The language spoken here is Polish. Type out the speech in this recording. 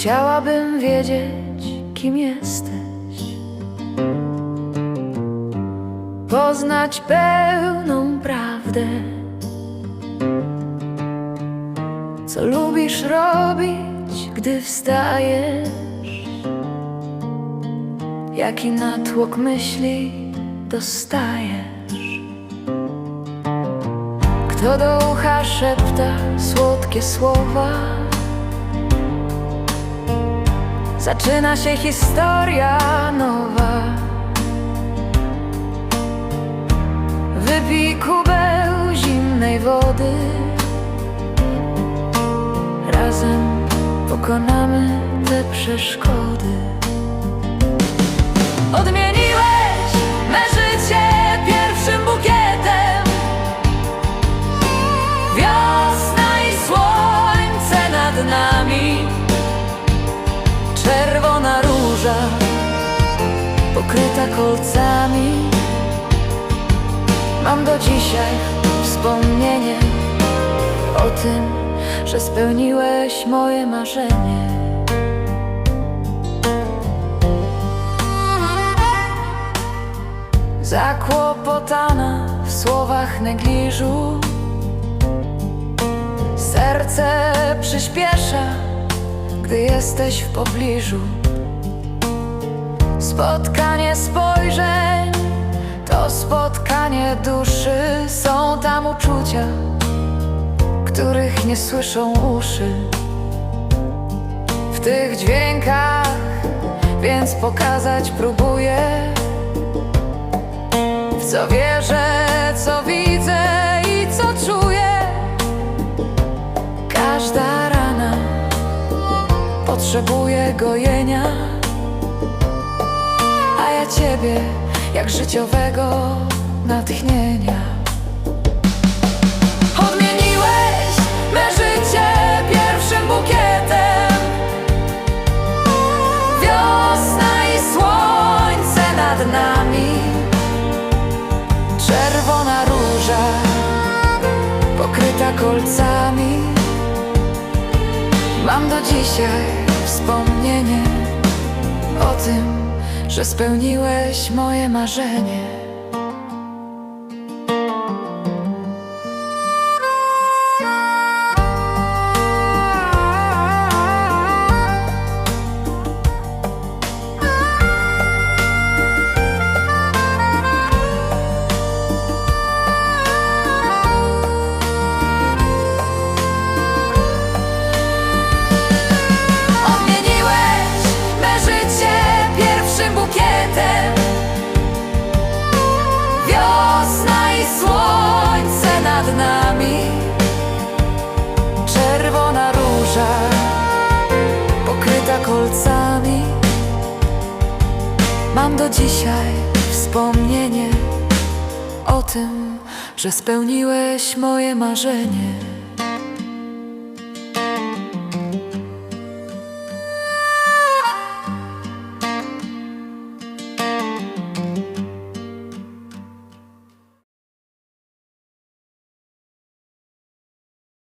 Chciałabym wiedzieć, kim jesteś. Poznać pełną prawdę. Co lubisz robić, gdy wstajesz? Jaki natłok myśli dostajesz? Kto do ucha szepta słodkie słowa? Zaczyna się historia nowa. Wypij kubeł zimnej wody. Razem pokonamy te przeszkody. Odmieniłeś pokryta kolcami. Mam do dzisiaj wspomnienie o tym, że spełniłeś moje marzenie. Zakłopotana w słowach negliżu Serce przyspiesza, gdy jesteś w pobliżu Spotkanie spojrzeń to spotkanie duszy. Są tam uczucia, których nie słyszą uszy. W tych dźwiękach, więc pokazać próbuję. W co wierzę, co widzę i co czuję. Każda rana potrzebuje gojenia, ciebie jak życiowego natchnienia. Odmieniłeś me życie pierwszym bukietem. Wiosna i słońce nad nami. Czerwona róża pokryta kolcami Mam do dzisiaj wspomnienie o tym, że spełniłeś moje marzenie. Mam do dzisiaj wspomnienie o tym, że spełniłeś moje marzenie